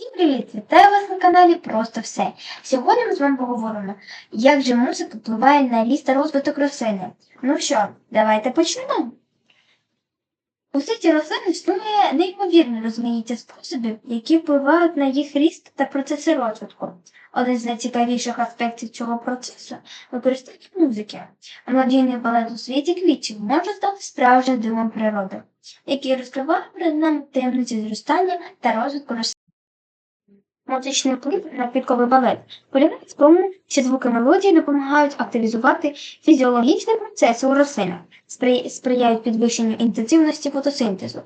Всім привіт! Вітаю вас на каналі Просто все. Сьогодні ми з вами поговоримо, як же музика впливає на ріст та розвиток рослини. Ну що, давайте почнемо. У світі рослин існує неймовірне розмаїття способів, які впливають на їх ріст та процеси розвитку. Один з найцікавіших аспектів цього процесу використання музики. Мелодійний балет у світі квітів може стати справжнім дивом природи, який розкриває перед нами таємниці зростання та розвитку рослин. Музичний вплив на квітковий балет полягає в що звуки мелодії допомагають активізувати фізіологічні процеси у рослинах, сприяють підвищенню інтенсивності фотосинтезу.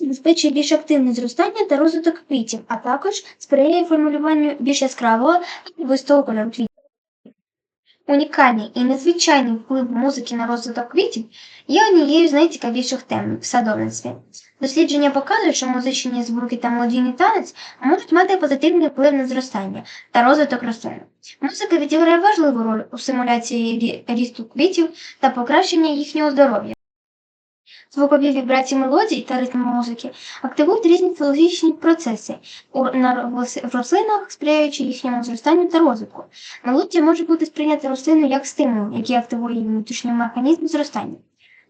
Забезпечує більш активне зростання та розвиток квітів, а також сприяє формулюванню більш яскравого вистого кольору квітів. Унікальний і незвичайний вплив музики на розвиток квітів є однією з найцікавіших тем в садовництві. Дослідження показують, що музичні звуки та мелодійний танець можуть мати позитивний вплив на зростання та розвиток рослин. Музика відіграє важливу роль у симуляції рі- рісту квітів та покращення їхнього здоров'я. Звукові вібрації мелодій та ритм музики активують різні фізіологічні процеси в рослинах, сприяючи їхньому зростанню та розвитку. Мелодія може бути сприйнята рослиною як стимул, який активує внутрішній механізм зростання.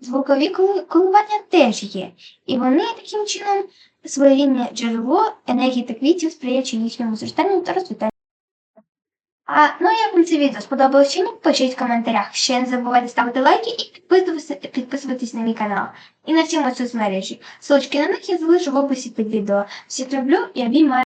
Звукові коливання теж є, і вони таким чином своєрідне джерело енергії та квітів, сприяючи їхньому зростанню та розквітанню. А ну як вам це відео сподобалось чи ні? Пишіть в коментарях. Ще не забувайте ставити лайки і підписуватися, підписуватись на мій канал. І на всі соцмережі. Ссылочки на них я залишу в описі під відео. Всіх люблю і обіймаю.